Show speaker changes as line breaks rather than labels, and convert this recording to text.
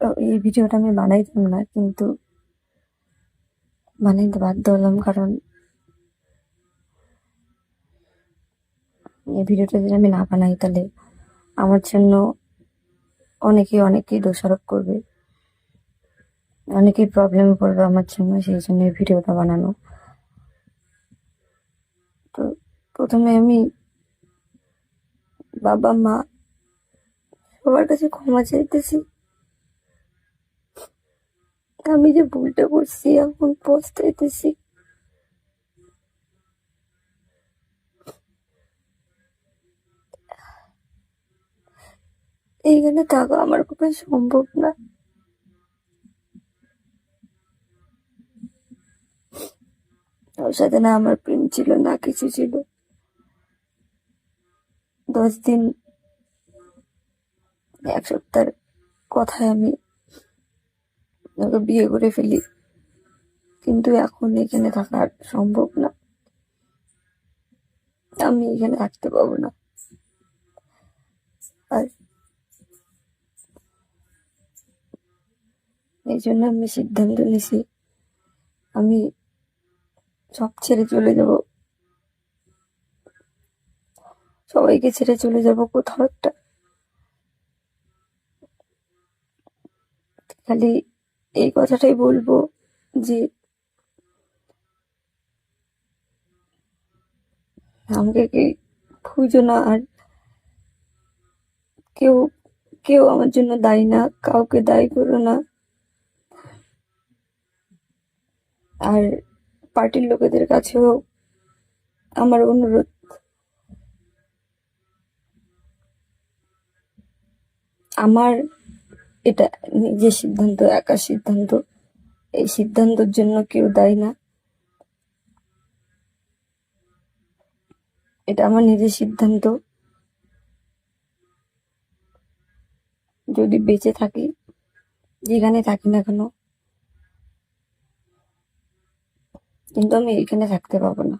তো এই ভিডিওটা আমি বানাইতাম না, কিন্তু বানাইতে বাধ্য হলাম কারণ এই ভিডিওটা যদি আমি না বানাই তাহলে আমার জন্য অনেকেই অনেকেই দোষারোপ করবে, অনেকেই প্রবলেম পড়বে আমার জন্য সেই জন্য এই ভিডিওটা বানানো। তো প্রথমে আমি বাবা মা সবার কাছে ক্ষমা চাইতেছি। আমি যে ভুলটা করছি, এখন পস্তাইতেছি। এইখানে থাকা আমার পক্ষে সম্ভব না। ওর সাথে না আমার প্রেম ছিল, না কিছু ছিল। দশ দিন, এক সপ্তাহের কথায় আমি ওকে বিয়ে করে ফেলি। কিন্তু এখন এখানে থাকা সম্ভব না। আমি এখানে থাকতে পারব না। আর এই জন্য আমি সিদ্ধান্ত নিছি আমি সব ছেড়ে চলে যাব। সবাইকে ছেড়ে চলে যাব কোথাও একটা। খালি এই কথাটাই বলব যে আমাকে খুঁজো না আর কেউ কেউ আমার জন্য দায়ী না, কাউকে দায়ী করো না। আর পার্টির লোকেদের কাছেও আমার অনুরোধ। আমার এটা নিজের সিদ্ধান্ত, একার সিদ্ধান্ত। এই সিদ্ধান্তের জন্য কেউ দায়ী না। এটা আমার নিজের সিদ্ধান্ত। যদি বেঁচে থাকি, যেখানে থাকি না কেন, কিন্তু আমি এখানে থাকতে পারব না।